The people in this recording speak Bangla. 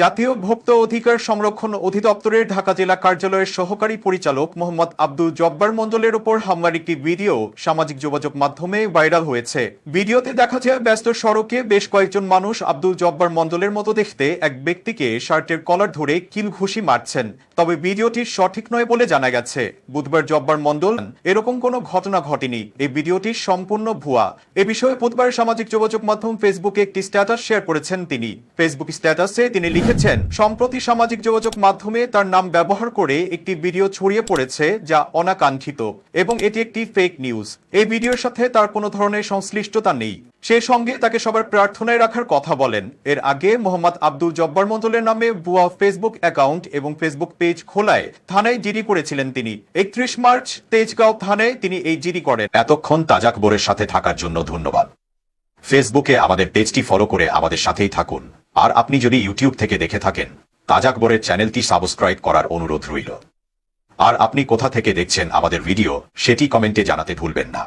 জাতীয় ভোক্ত অধিকার সংরক্ষণ অধিদপ্তরের ঢাকা জেলা কার্যালয়ের সহকারী পরিচালক মোহাম্মদ আব্দুল জব্বার মণ্ডলের উপর হামলার একটি ভিডিও সামাজিক যোগাযোগ মাধ্যমে ভাইরাল হয়েছে। ভিডিওতে দেখা যায়, ব্যস্ত সড়কে বেশ কয়েকজন মানুষ আব্দুল জব্বার মণ্ডলের মতো দেখতে এক ব্যক্তিকে শার্টের কলার ধরে কিল ঘুষি মারছেন। তবে ভিডিওটি সঠিক নয় বলে জানা গেছে। বুধবার জব্বার মণ্ডল, এরকম কোনো ঘটনা ঘটেনি। এই ভিডিওটি সম্পূর্ণ ভুয়া। এ বিষয়ে বুধবার সামাজিক যোগাযোগ মাধ্যম ফেসবুকে একটি স্ট্যাটাস শেয়ার করেছেন তিনি। ফেসবুক স্ট্যাটাসে তিনি লিখেছেন, সম্প্রতি সামাজিক যোগাযোগ মাধ্যমে তার নাম ব্যবহার করে একটি ভিডিও ছড়িয়ে পড়েছে যা অনাকাঙ্ক্ষিত এবং এটি একটি ফেক নিউজ এই ভিডিওর সাথে তার কোনো ধরনের সংশ্লিষ্টতা নেই। সে সঙ্গে তাকে সবার প্রার্থনায় রাখার কথা বলেন। এর আগে মোহাম্মদ আব্দুল জব্বার মন্ডলের নামে ভুয়া ফেসবুক অ্যাকাউন্ট এবং ফেসবুক পেজ খোলায় থানায় জিডি করেছিলেন তিনি। একত্রিশ মার্চ তেজগাঁও থানায় তিনি এই জিডি করেন। এতক্ষণ তাজাকবরের সাথে থাকার জন্য ধন্যবাদ। ফেসবুকে আমাদের পেজটি ফলো করে আমাদের সাথেই থাকুন। আর আপনি যদি ইউটিউব থেকে দেখে থাকেন তাজাকবরের চ্যানেলটি সাবস্ক্রাইব করার অনুরোধ রইল। আর আপনি কোথা থেকে দেখছেন আমাদের ভিডিও, সেটি কমেন্টে জানাতে ভুলবেন না।